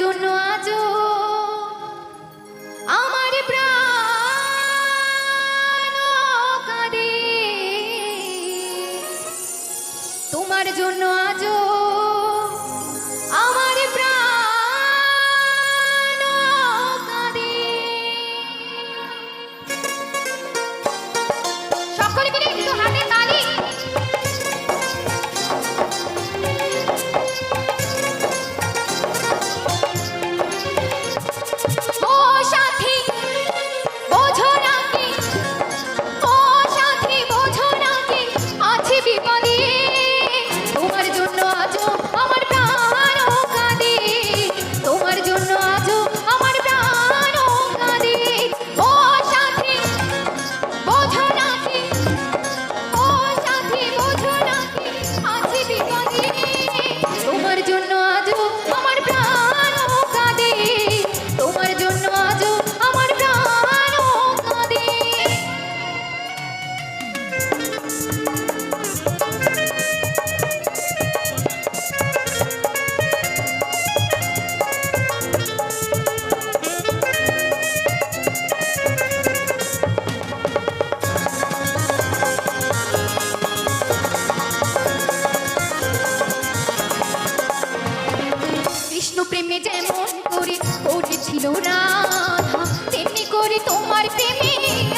জন্য আজও আমার প্রাণ কাঁদে। তোমার জন্য আজও আমার প্রাণ কাঁদে। সকলে মিলে একটু হাতে করে তোমার প্রেমে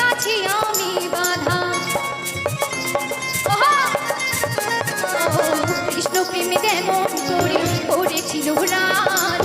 আছি আমি বাধা। কৃষ্ণ প্রেমে যেমন করে করেছিল রাধা।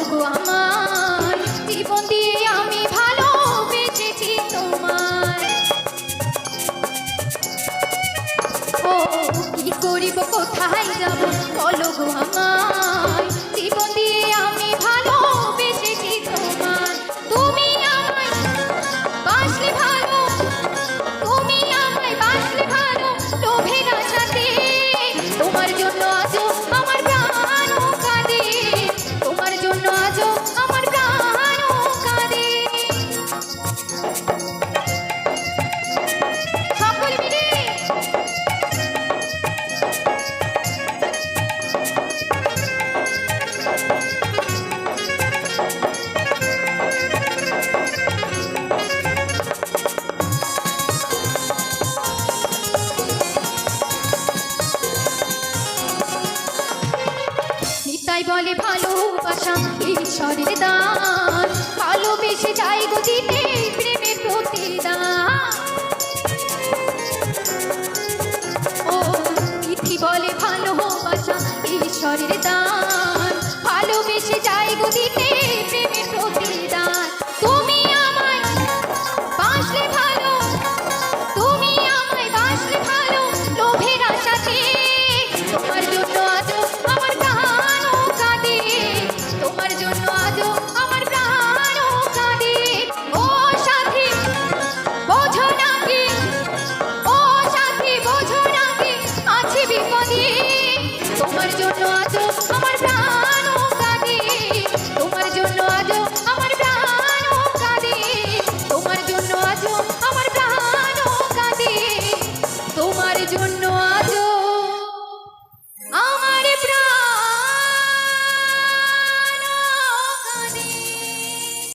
আমার। জীবন আমি ভালোবেসেছি তোমার ও কি করিব কোথায় যাব? বলো গো আমার নিতাই বলে ভালোবাসা, ঈশ্বরের দান। ভালোবেসে যাই গো দিতে প্রেমের প্রতিদান। ও তিথি বলে ভালোবাসা, ঈশ্বরের দান। ভালোবেসে যাই গো দিতে I don't know